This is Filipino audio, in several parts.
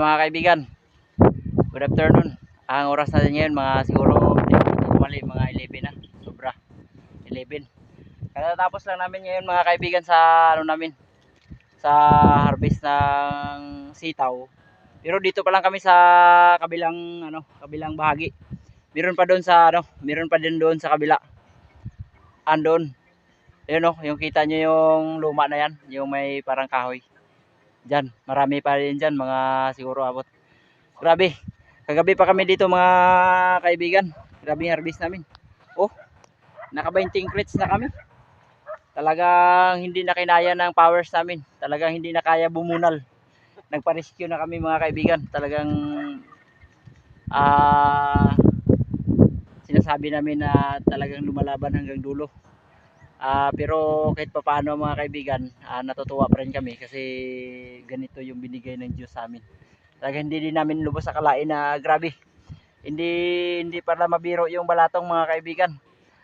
mga kaibigan, good afternoon. Ang oras natin ngayon mga siguro ko ito kumali, mga 11 na. Sobra. 11. Katatapos lang namin ngayon mga kaibigan sa ano namin sa harvest ng sitaw. Pero dito pa lang kami sa kabilang ano, kabilang bahagi. Meron pa doon sa ano, meron pa din doon sa kabila. Andon. Ayun oh, yung kita nyo yung luma na yan, yung may parang kahoy. Diyan, marami pa rin diyan, mga siguro abot. Grabe. Kagabi pa kami dito mga kaibigan. Grabe yung harvest namin. Oh, naka 20 crates na kami. Talagang hindi na kinaya ng powers namin. Talagang hindi na kaya bumunal. Nagpa-rescue na kami mga kaibigan. Talagang ah sinasabi namin na talagang lumalaban hanggang dulo. Ah, pero kahit pa paano mga kaibigan, ah, natutuwa pa rin kami kasi ganito yung binigay ng Diyos sa amin. Talaga hindi din namin lubos akalain na grabe. Hindi hindi para mabiro yung balatong mga kaibigan.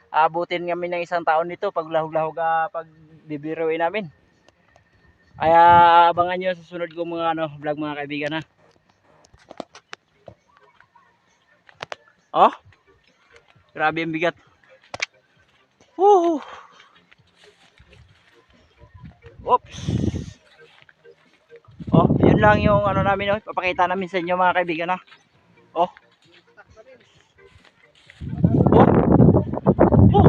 Abutin kami ng isang taon nito pag lahog-lahog ah, pag bibiruin namin. Kaya abangan nyo sa susunod ko mga ano, vlog mga kaibigan ha. Oh. Grabe ang bigat. Woo! Oops. Oh, yun lang yung ano namin, oh. Papakita namin sa inyo mga kaibigan, ha. Oh. Oh. Oh.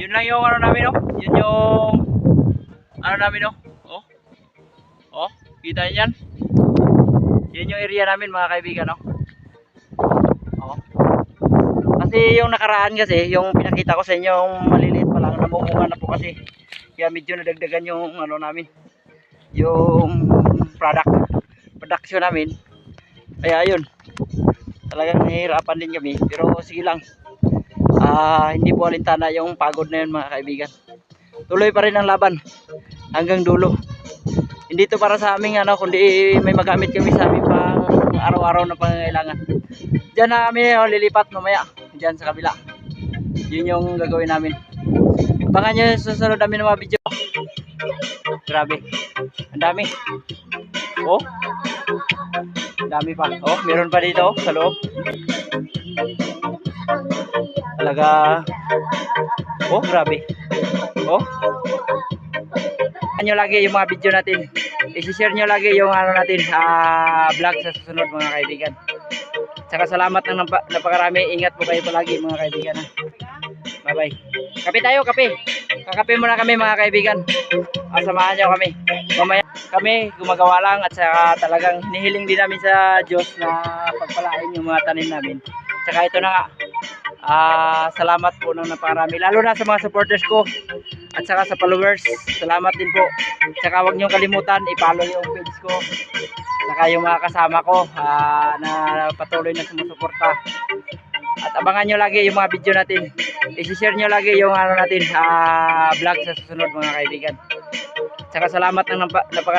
Yun lang yung ano namin, oh. Yun yung ano namin, oh. Oh. Oh, kita niyo yan? Yun yung area namin mga kaibigan, oh. Oh. Kasi yung nakaraan kasi, yung pinakita ko sa inyo, yung maliliit pa lang, namumunga na po kasi. Kaya medyo nadagdagan yung ano namin, yung product, production namin. Kaya ayun, talagang nahihirapan din kami. Pero sige lang, ah hindi po alintana yung pagod na yun mga kaibigan. Tuloy pa rin ang laban hanggang dulo. Hindi to para sa aming ano, kundi may magamit kami sa aming pang araw-araw na pangangailangan. Diyan na kami oh, lilipat mamaya. Diyan sa kabila. Yun yung gagawin namin. Abangan nyo susunod namin ng mga video. Grabe. Ang dami. Oh. Dami pa. Oh, meron pa dito oh, sa loob. Talaga. Oh, grabe. Oh. Ano lagi yung mga video natin. I-share nyo lagi yung ano natin, ah, vlog sa susunod mga kaibigan. Tsaka salamat ng napa- napakarami. Ingat po kayo palagi mga kaibigan. Ha? Bye-bye. Kape tayo, kape. Kakape muna kami mga kaibigan. Ah, samahan nyo kami. Mamaya kami gumagawa lang at saka talagang hinihiling din namin sa Diyos na pagpalain yung mga tanim namin. Tsaka ito na nga. Ah, salamat po ng napakarami. Lalo na sa mga supporters ko at saka sa followers. Salamat din po. Tsaka huwag niyong kalimutan i-follow yung page ko. Saka yung mga kasama ko ah, na patuloy na sumusuporta. At abangan nyo lagi yung mga video natin. I-share nyo lagi yung ano natin, ah, vlog sa susunod mga kaibigan. Tsaka salamat ng napa- napakarami.